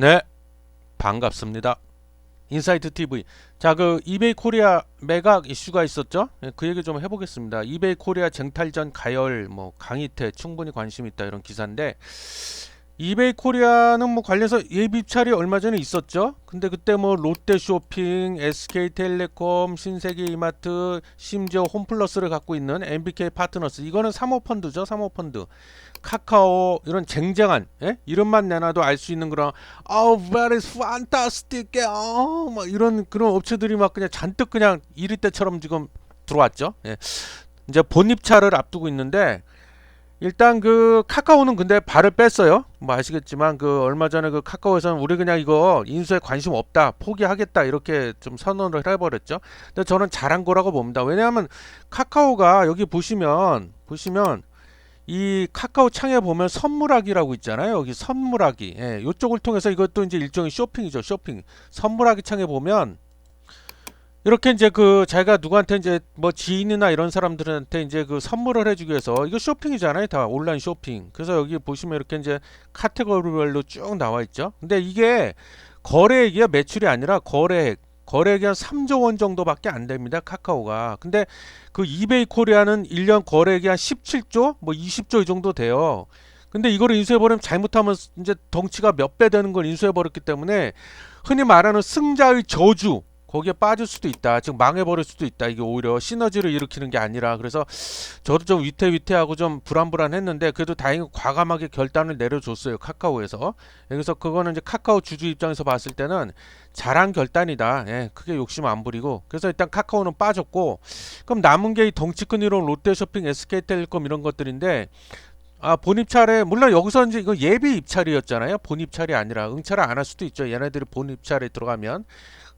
네, 반갑습니다. 인사이트 TV. 자, 그 이베이 코리아 매각 이슈가 있었죠? 예, 그 얘기 좀 해보겠습니다. 이베이 코리아 쟁탈전 가열, 뭐 강희태 충분히 관심 있다 이런 기사인데 이베이 코리아는 뭐 관련해서 예비 입찰이 얼마 전에 있었죠. 근데 그때 뭐 롯데쇼핑, SK텔레콤, 신세계 이마트, 심지어 홈플러스를 갖고 있는 MBK 파트너스 이거는 사모펀드죠. 사모펀드. 카카오 이런 쟁쟁한 예? 이름만 내놔도 알 수 있는 그런 아우 very fantastic 어뭐 이런 그런 업체들이 막 그냥 잔뜩 그냥 이리 때처럼 지금 들어왔죠. 예. 이제 본입찰을 앞두고 있는데 일단 그 카카오는 근데 발을 뺐어요. 뭐 아시겠지만 그 얼마 전에 그 카카오에서는 우리 그냥 이거 인수에 관심 없다, 포기하겠다 이렇게 좀 선언을 해버렸죠. 근데 저는 잘한 거라고 봅니다. 왜냐하면 카카오가 여기 보시면 보시면 이 카카오 창에 보면 선물하기라고 있잖아요. 여기 선물하기. 예, 이쪽을 통해서 이것도 이제 일종의 쇼핑이죠. 쇼핑. 선물하기 창에 보면 이렇게 이제 그 자기가 누구한테 이제 뭐 지인이나 이런 사람들한테 이제 그 선물을 해주기 위해서 이거 쇼핑이잖아요. 다 온라인 쇼핑. 그래서 여기 보시면 이렇게 이제 카테고리별로 쭉 나와 있죠. 근데 이게 거래액이야 매출이 아니라 거래액. 거래액이 한 3조 원 정도밖에 안 됩니다. 카카오가. 근데 그 이베이 코리아는 1년 거래액이 한 17조, 뭐 20조 이 정도 돼요. 근데 이거를 인수해버리면 잘못하면 이제 덩치가 몇 배 되는 걸 인수해버렸기 때문에 흔히 말하는 승자의 저주 거기에 빠질 수도 있다. 즉 망해버릴 수도 있다. 이게 오히려 시너지를 일으키는 게 아니라 그래서 저도 좀 위태위태하고 좀 불안불안했는데 그래도 다행히 과감하게 결단을 내려줬어요. 카카오에서. 그래서 그거는 이제 카카오 주주 입장에서 봤을 때는 잘한 결단이다. 예, 크게 욕심 안 부리고. 그래서 일단 카카오는 빠졌고 그럼 남은 게 이 덩치 큰 이론 롯데쇼핑, SK텔레콤 이런 것들인데 아 본입찰에 물론 여기서 이제 이거 예비 입찰이었잖아요. 본입찰이 아니라 응찰을 안 할 수도 있죠. 얘네들이 본입찰에 들어가면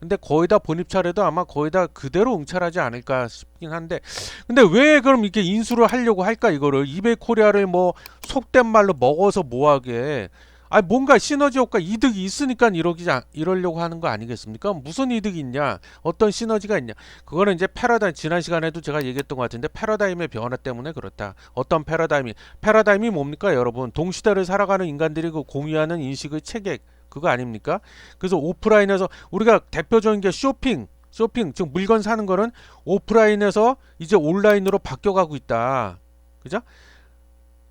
근데 거의 다 본입찰에도 아마 거의 다 그대로 응찰하지 않을까 싶긴 한데 근데 왜 그럼 이렇게 인수를 하려고 할까 이거를 이베이 코리아를 뭐 속된 말로 먹어서 뭐하게 아 뭔가 시너지 효과 이득이 있으니까 이러기 자- 이러려고 하는 거 아니겠습니까? 무슨 이득이 있냐? 어떤 시너지가 있냐? 그거는 이제 패러다임 지난 시간에도 제가 얘기했던 것 같은데 패러다임의 변화 때문에 그렇다. 어떤 패러다임이 패러다임이 뭡니까, 여러분? 동시대를 살아가는 인간들이 그 공유하는 인식의 체계 그거 아닙니까? 그래서 오프라인에서 우리가 대표적인 게 쇼핑 쇼핑 즉 물건 사는 거는 오프라인에서 이제 온라인으로 바뀌어가고 있다. 그죠?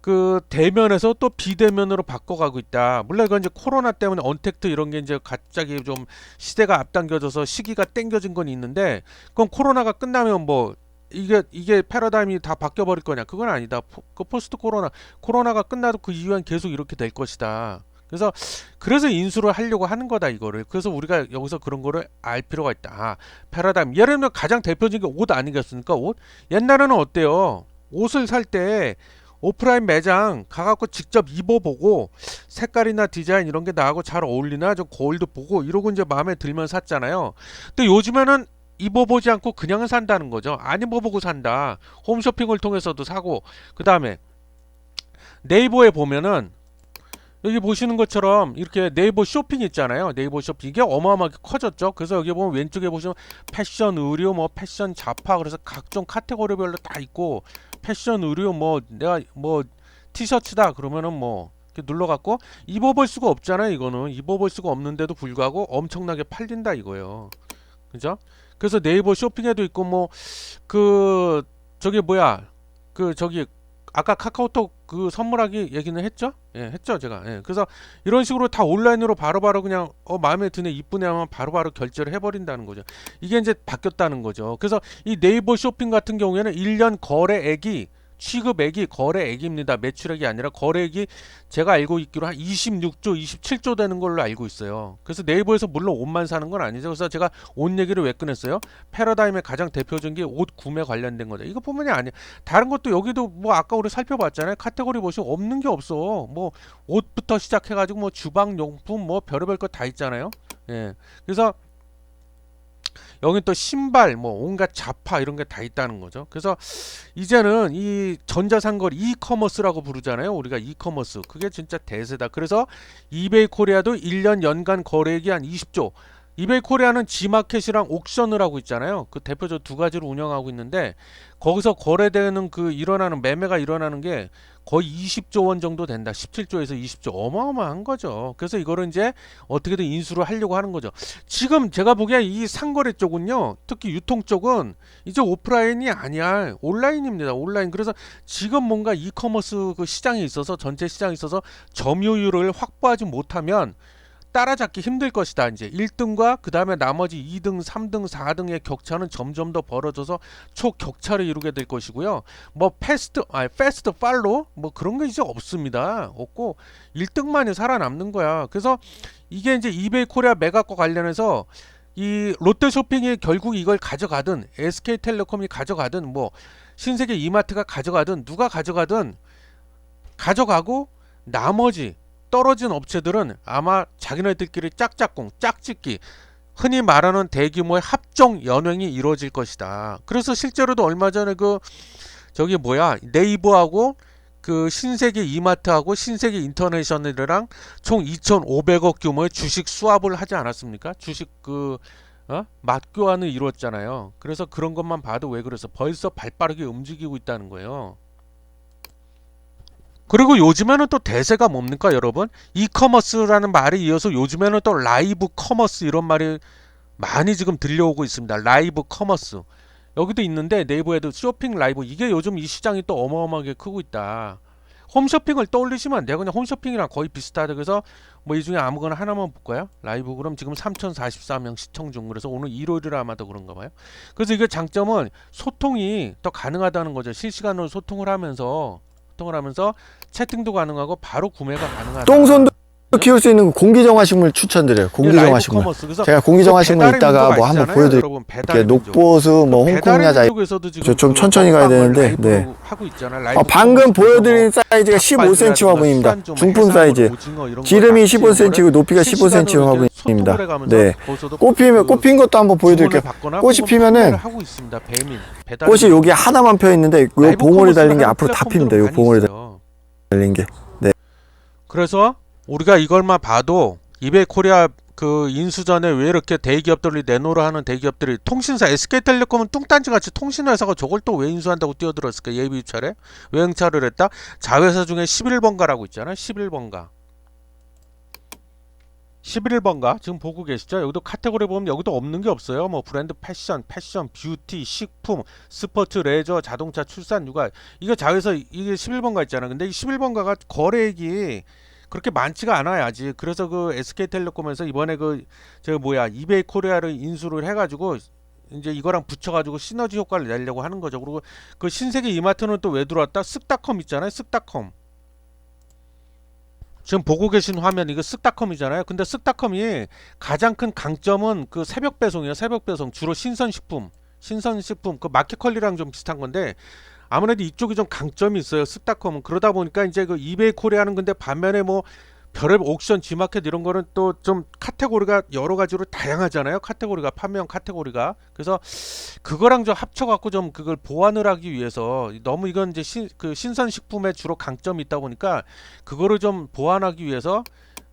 그 대면에서 또 비대면으로 바꿔가고 있다. 물론 이건 이제 코로나 때문에 언택트 이런 게 이제 갑자기 좀 시대가 앞당겨져서 시기가 땡겨진 건 있는데 그럼 코로나가 끝나면 뭐 이게 이게 패러다임이 다 바뀌어 버릴 거냐? 그건 아니다. 포, 그 포스트 코로나 코로나가 끝나도 그 이후엔 계속 이렇게 될 것이다. 그래서 그래서 인수를 하려고 하는 거다 이거를. 그래서 우리가 여기서 그런 거를 알 필요가 있다. 아, 패러다임. 예를 들면 가장 대표적인 게 옷 아니겠습니까? 옷. 옛날에는 어때요? 옷을 살 때 오프라인 매장 가갖고 직접 입어보고 색깔이나 디자인 이런 게 나하고 잘 어울리나 좀 거울도 보고 이러고 이제 마음에 들면 샀잖아요. 근데 요즘에는 입어보지 않고 그냥 산다는 거죠. 안 입어보고 산다. 홈쇼핑을 통해서도 사고 그 다음에 네이버에 보면은 여기 보시는 것처럼 이렇게 네이버 쇼핑 있잖아요. 네이버 쇼핑 이게 어마어마하게 커졌죠. 그래서 여기 보면 왼쪽에 보시면 패션, 의류, 뭐 패션, 잡화 그래서 각종 카테고리별로 다 있고 패션, 의류 뭐 내가 뭐 티셔츠다 그러면은 뭐 눌러갖고 입어볼 수가 없잖아요. 이거는 입어볼 수가 없는데도 불구하고 엄청나게 팔린다 이거예요. 그죠? 그래서 네이버 쇼핑에도 있고 뭐 그 저기 뭐야 그 저기 아까 카카오톡 그 선물하기 얘기는 했죠? 예, 했죠, 제가. 예. 그래서 이런 식으로 다 온라인으로 바로바로 그냥 어 마음에 드네, 이쁘네 하면 바로 바로 결제를 해 버린다는 거죠. 이게 이제 바뀌었다는 거죠. 그래서 이 네이버 쇼핑 같은 경우에는 1년 거래액이 취급액이 거래액입니다. 매출액이 아니라 거래액이 제가 알고 있기로 한 26조, 27조 되는 걸로 알고 있어요. 그래서 네이버에서 물론 옷만 사는 건 아니죠. 그래서 제가 옷 얘기를 왜 꺼냈어요? 패러다임의 가장 대표적인 게 옷 구매 관련된 거죠. 이거 뿐만이 아니야. 다른 것도 여기도 뭐 아까 우리 살펴봤잖아요. 카테고리 보시면 없는 게 없어. 뭐 옷부터 시작해가지고 뭐 주방용품 뭐 별의별 거다 있잖아요. 예. 그래서 여기 또 신발 뭐 온갖 잡화 이런 게 다 있다는 거죠. 그래서 이제는 이 전자상거래 이커머스라고 부르잖아요. 우리가 이커머스. 그게 진짜 대세다. 그래서 이베이 코리아도 1년 연간 거래액이 한 20조 이베이 코리아는 G마켓이랑 옥션을 하고 있잖아요. 그 대표적 두 가지를 운영하고 있는데 거기서 거래되는 그 일어나는 매매가 일어나는 게 거의 20조 원 정도 된다. 17조에서 20조 어마어마한 거죠. 그래서 이거를 이제 어떻게든 인수를 하려고 하는 거죠. 지금 제가 보기에 이 상거래 쪽은요. 특히 유통 쪽은 이제 오프라인이 아니야. 온라인입니다. 온라인. 그래서 지금 뭔가 이커머스 그 시장에 있어서 전체 시장에 있어서 점유율을 확보하지 못하면 따라잡기 힘들 것이다. 이제 1등과 그 다음에 나머지 2등, 3등, 4등의 격차는 점점 더 벌어져서 초격차를 이루게 될 것이고요. 뭐 패스트, 아 패스트 팔로 뭐 그런 게 이제 없습니다. 없고 1등만이 살아남는 거야. 그래서 이게 이제 이베이 코리아 매각과 관련해서 이 롯데쇼핑이 결국 이걸 가져가든 SK텔레콤이 가져가든 뭐 신세계 이마트가 가져가든 누가 가져가든 가져가고 나머지 떨어진 업체들은 아마 자기네들끼리 짝짝꿍, 짝짓기, 흔히 말하는 대규모의 합종 연횡이 이루어질 것이다. 그래서 실제로도 얼마 전에 그 저기 뭐야 네이버하고 그 신세계 이마트하고 신세계 인터내셔널이랑 총 2,500억 규모의 주식 수합을 하지 않았습니까? 주식 그 어? 맞교환을 이루었잖아요. 그래서 그런 것만 봐도 왜 그래서 벌써 발빠르게 움직이고 있다는 거예요. 그리고 요즘에는 또 대세가 뭡니까 여러분? 이커머스라는 말에 이어서 요즘에는 또 라이브 커머스 이런 말이 많이 지금 들려오고 있습니다. 라이브 커머스. 여기도 있는데 네이버에도 쇼핑 라이브 이게 요즘 이 시장이 또 어마어마하게 크고 있다. 홈쇼핑을 떠올리시면 안 돼요. 그냥 홈쇼핑이랑 거의 비슷하다. 그래서 뭐 이 중에 아무거나 하나만 볼까요? 라이브 그럼 지금 3,044명 시청 중. 그래서 오늘 일요일이라 아마도 그런가 봐요. 그래서 이게 장점은 소통이 더 가능하다는 거죠. 실시간으로 소통을 하면서 소통을 하면서 채팅도 가능하고 바로 구매가 가능하다. 똥손도 키울 수 있는 공기정화식물 추천드려요. 공기정화식물. 제가 공기정화식물 민족 뭐 한번 보여드릴게요. 여러분. 녹보수, 뭐 배달의 홍콩 야자. 민족에서도 지금 좀그 천천히 가야 되는데, 네. 어, 방금 보여드린 뭐 사이즈가 15cm 닭발이라든가 화분입니다. 뭐 중품 사이즈. 오징어 이런 거 기름이 낙지 이런 15cm, 거를 높이가 15cm 실시간으로 이제 화분입니다. 네. 거기서도 꽃 피면, 그꽃핀 것도 한번 보여드릴게요. 꽃이 피면은 꽃이 여기 하나만 펴 있는데, 요 봉오리 달린 게 앞으로 다 핍니다. 요 봉오리 많 달린 게. 그래서 우리가 이걸만 봐도 이베이 코리아 그 인수전에 왜 이렇게 대기업들이 내노라 하는 대기업들이 통신사 SK텔레콤은 뚱딴지 같이 통신회사가 저걸 또 왜 인수한다고 뛰어들었을까? 예비 입찰에? 왜 응찰을 했다? 자회사 중에 11번가라고 있잖아요 11번가 11번가 지금 보고 계시죠? 여기도 카테고리 보면 여기도 없는 게 없어요. 뭐 브랜드 패션 패션 뷰티 식품 스포츠 레저 자동차 출산 육아. 이거 자회사 이게 11번가 있잖아. 근데 이 11번가가 거래액이 그렇게 많지가 않아요 아직. 그래서 그 SK텔레콤에서 이번에 그저 뭐야 이베이 코리아를 인수를 해가지고 이제 이거랑 붙여가지고 시너지 효과를 내려고 하는 거죠. 그리고 그 신세계 이마트는 또 왜 들어왔다? 쓱닷컴 있잖아요 쓱닷컴 지금 보고 계신 화면 이거 쓱닷컴이잖아요. 근데 쓱닷컴이 가장 큰 강점은 그 새벽 배송이에요. 새벽 배송. 주로 신선식품. 신선식품. 그 마켓컬리랑 좀 비슷한 건데 아무래도 이쪽이 좀 강점이 있어요. 쓱닷컴은. 그러다 보니까 이제 그 이베이 코리아는 근데 반면에 뭐 별의 옥션, G마켓 이런 거는 또 좀 카테고리가 여러 가지로 다양하잖아요. 카테고리가 판매형 카테고리가 그래서 그거랑 좀 합쳐갖고 좀 그걸 보완을 하기 위해서 너무 이건 이제 신, 그 신선식품에 주로 강점이 있다 보니까 그거를 좀 보완하기 위해서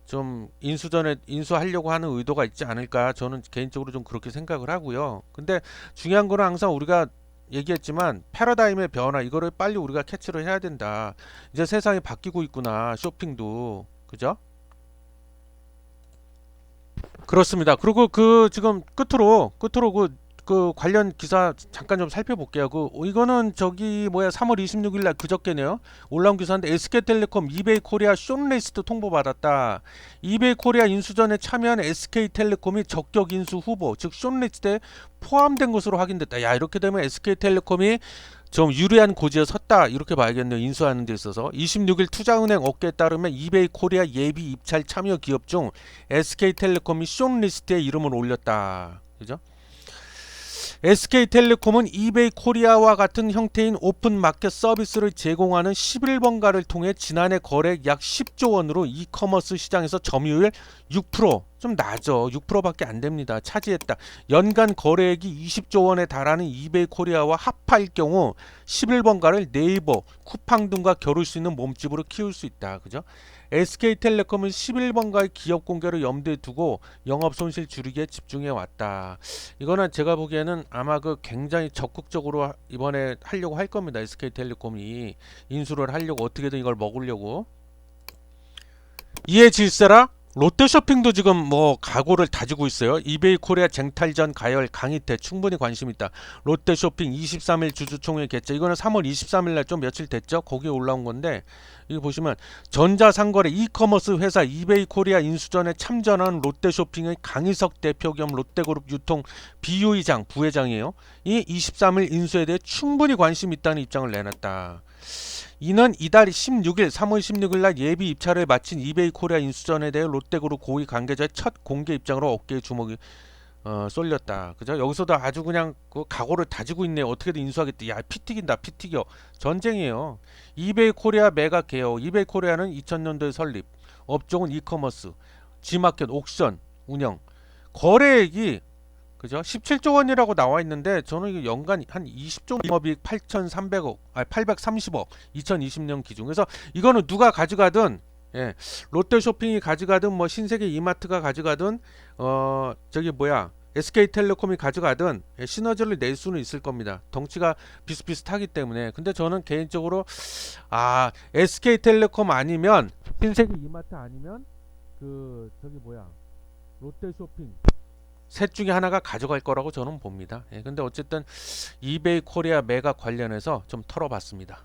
좀 인수전에 인수하려고 하는 의도가 있지 않을까 저는 개인적으로 좀 그렇게 생각을 하고요. 근데 중요한 거는 항상 우리가 얘기했지만 패러다임의 변화 이거를 빨리 우리가 캐치를 해야 된다. 이제 세상이 바뀌고 있구나. 쇼핑도 그죠? 그렇습니다. 그리고 그 지금 끝으로 끝으로 그, 그 관련 기사 잠깐 좀 살펴볼게요. 그 어, 이거는 저기 뭐야 3월 26일 날 그저께네요. 올라온 기사인데 SK텔레콤 이베이 코리아 숏리스트 통보받았다. 이베이 코리아 인수전에 참여한 SK텔레콤이 적격 인수 후보 즉 숏리스트에 포함된 것으로 확인됐다. 야 이렇게 되면 SK텔레콤이 좀 유리한 고지에 섰다 이렇게 봐야겠네요. 인수하는 데 있어서 26일 투자은행 업계에 따르면 이베이 코리아 예비 입찰 참여 기업 중 SK텔레콤이 숏리스트에 이름을 올렸다. 그죠? SK텔레콤은 이베이 코리아와 같은 형태인 오픈 마켓 서비스를 제공하는 11번가를 통해 지난해 거래액 약 10조 원으로 이커머스 시장에서 점유율 6%좀 낮죠. 6%밖에 안 됩니다. 차지했다. 연간 거래액이 20조 원에 달하는 이베이 코리아와 합할 경우 11번가를 네이버, 쿠팡 등과 겨룰 수 있는 몸집으로 키울 수 있다. 그죠? SK텔레콤은 11번가의 기업 공개를 염두에 두고 영업 손실 줄이기에 집중해 왔다. 이거는 제가 보기에는 아마 그 굉장히 적극적으로 하- 이번에 하려고 할 겁니다. SK텔레콤이 인수를 하려고 어떻게든 이걸 먹으려고. 이에 질세라 롯데쇼핑도 지금 뭐 각오를 다지고 있어요. 이베이 코리아 쟁탈전 가열 강희태 충분히 관심 있다. 롯데쇼핑 23일 주주총회 개최. 이거는 3월 23일 날 좀 며칠 됐죠. 거기에 올라온 건데 이거 보시면 전자상거래 이커머스 회사 이베이 코리아 인수전에 참전한 롯데쇼핑의 강희석 대표 겸 롯데그룹 유통 비유이장 부회장이에요. 이 23일 인수에 대해 충분히 관심 있다는 입장을 내놨다. 이는 이달 16일 3월 16일 날 예비 입찰을 마친 이베이 코리아 인수전에 대해 롯데그룹 고위 관계자의 첫 공개 입장으로 어깨에 주먹이 어, 쏠렸다. 그죠? 여기서도 아주 그냥 그 각오를 다지고 있네. 어떻게든 인수하겠다. 야, 피 튀긴다. 피 튀겨. 전쟁이에요. 이베이 코리아 매각 개요. 이베이 코리아는 2000년도에 설립. 업종은 이커머스, G마켓, 옥션 운영. 거래액이 그죠? 17조 원이라고 나와 있는데 저는 이게 연간 한 20조 영업이익 8,300억, 아 830억 2020년 기준. 그래서 이거는 누가 가져가든 예, 롯데쇼핑이 가져가든 뭐 신세계 이마트가 가져가든 어 저기 뭐야 SK텔레콤이 가져가든 예, 시너지를 낼 수는 있을 겁니다. 덩치가 비슷비슷하기 때문에. 근데 저는 개인적으로 아 SK텔레콤 아니면 신세계 이마트 아니면 그 저기 뭐야 롯데쇼핑 셋 중에 하나가 가져갈 거라고 저는 봅니다. 예, 근데 어쨌든 이베이 코리아 매각 관련해서 좀 털어봤습니다.